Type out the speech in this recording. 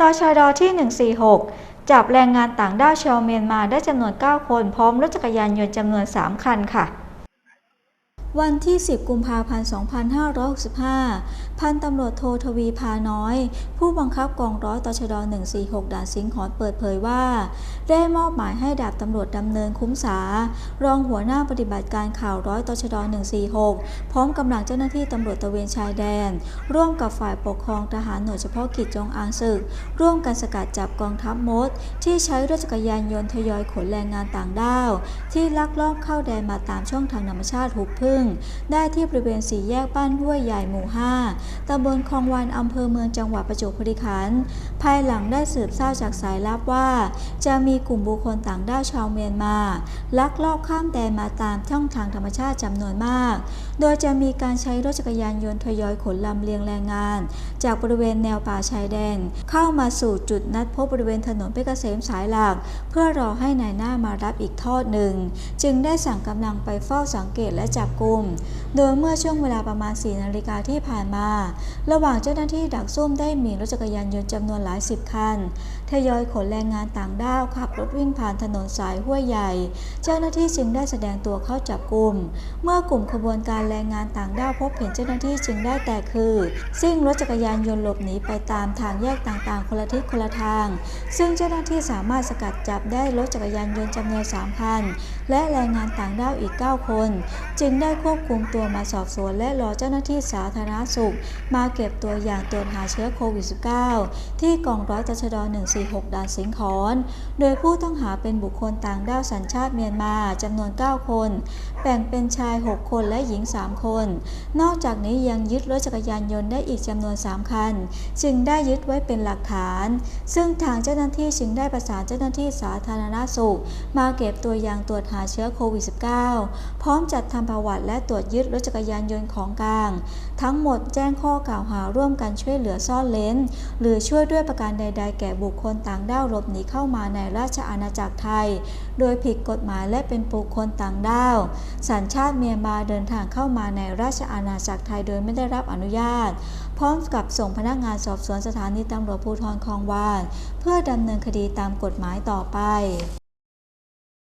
ตชดที่ 146 จับแรงงานต่างด้าวชาวเมียนมาได้จำนวน 9 คน พร้อมรถจักรยานยนต์จำนวน 3 คันค่ะ วันที่ 10 กุมภาพันธ์ 2565 พันตำรวจโททวีพาน้อย ผู้บังคับกองร้อยตชด 146 ด่านสิงห์ขอนเปิดเผยว่า ได้มอบหมายให้ดาบตำรวจดำเนินคุ้มสา รองหัวหน้าปฏิบัติการข่าวร้อยตชด 146 พร้อมกำลังเจ้าหน้าที่ตำรวจตะเวนชายแดน ร่วมกับฝ่ายปกครองทหารหน่วยเฉพาะกิจจงอางศึก ร่วมกันสกัดจับกองทัพมด ที่ใช้รถจักรยานยนต์ทยอยขนแรงงานต่างด้าว ที่ลักลอบเข้าแดนมาตามช่องทางธรรมชาติหุบพึ่ง ได้ที่บริเวณสี่แยกบ้านห้วยใหญ่หมู่ 5ตำบลคลองวานอำเภอเมืองจังหวัดประจวบคีรีขันธ์ภายหลังได้สืบทราบจากสายลับว่า จะมีกลุ่มบุคคลต่างด้าวชาวเมียนมา ลักลอบข้ามแดนมาตามช่องทางธรรมชาติจำนวนมาก โดยจะมีการใช้รถจักรยานยนต์ทยอยขนลำเลียงแรงงาน จากบริเวณแนวป่าชายแดน เข้ามาสู่จุดนัดพบบริเวณถนนเพชรเกษมสายหลัก เพื่อรอให้นายหน้ามารับอีกทอดหนึ่ง จึงได้สั่งกำลังไปเฝ้าสังเกตและจับกุุ่มโดยเมื่อช่วงเวลาประมาณ 4 นาฬิกาที่ผ่านมา ระหว่างเจ้าหน้าที่ดักซุ่มได้มีรถจักรยานยนต์จำนวนหลายสิบคัน ทยอยขนแรงงานต่างด้าวขับรถวิ่งผ่านถนนสายห้วยใหญ่ เจ้าหน้าที่จึงได้แสดงตัวเข้าจับกลุ่ม เมื่อกลุ่มขบวนการแรงงานต่างด้าวพบเห็นเจ้าหน้าที่จึงได้แตกคือซิ่งรถจักรยานยนต์หลบหนีไปตามทางแยกต่างๆ คนละทิศคนละทาง ซึ่งเจ้าหน้าที่สามารถสกัดจับได้รถจักรยานยนต์จำนวน3คันและแรงงานต่างด้าวอีก 9 คน จึงได้ควบคุมตัวมาสอบสวน และรอเจ้าหน้าที่สาธารณสุข มาเก็บตัวอย่างตรวจหาเชื้อโควิด -19 ที่กองร้อยตชด146 ด่านสิงห์ขอน โดยผู้ต้องหาเป็นบุคคลต่างด้าวสัญชาติเมียนมาจำนวน 9 คน แบ่งเป็นชาย 6 คนและหญิง 3 คน นอกจากนี้ยังยึดรถจักรยานยนต์ได้อีกจำนวน 3 คัน จึงได้ยึดไว้เป็นหลักฐาน ซึ่งทางเจ้าหน้าที่จึงได้ประสานเจ้าหน้าที่สาธารณสุข มาเก็บตัวอย่างตรวจหาเชื้อโควิด -19 พร้อมจัดทำประวัติและตรวจยึดรถจักรยานยนต์ของกลาง ทั้งหมดแจ้งข้อกล่าวหาร่วมกันช่วยเหลือซ่อนเลนหรือช่วยด้วยประการใด ๆ แก่บุคคลต่างด้าวหลบหนีเข้ามาในราชอาณาจักรไทย โดยผิดกฎหมายและเป็นบุคคลต่างด้าว สัญชาติเมียนมาเดินทางเข้ามาในราชอาณาจักรไทยโดยไม่ได้รับอนุญาต พร้อมกับส่งพนักงานสอบสวนสถานีตำรวจภูธรคลองวาน เพื่อดำเนินคดีตามกฎหมายต่อไป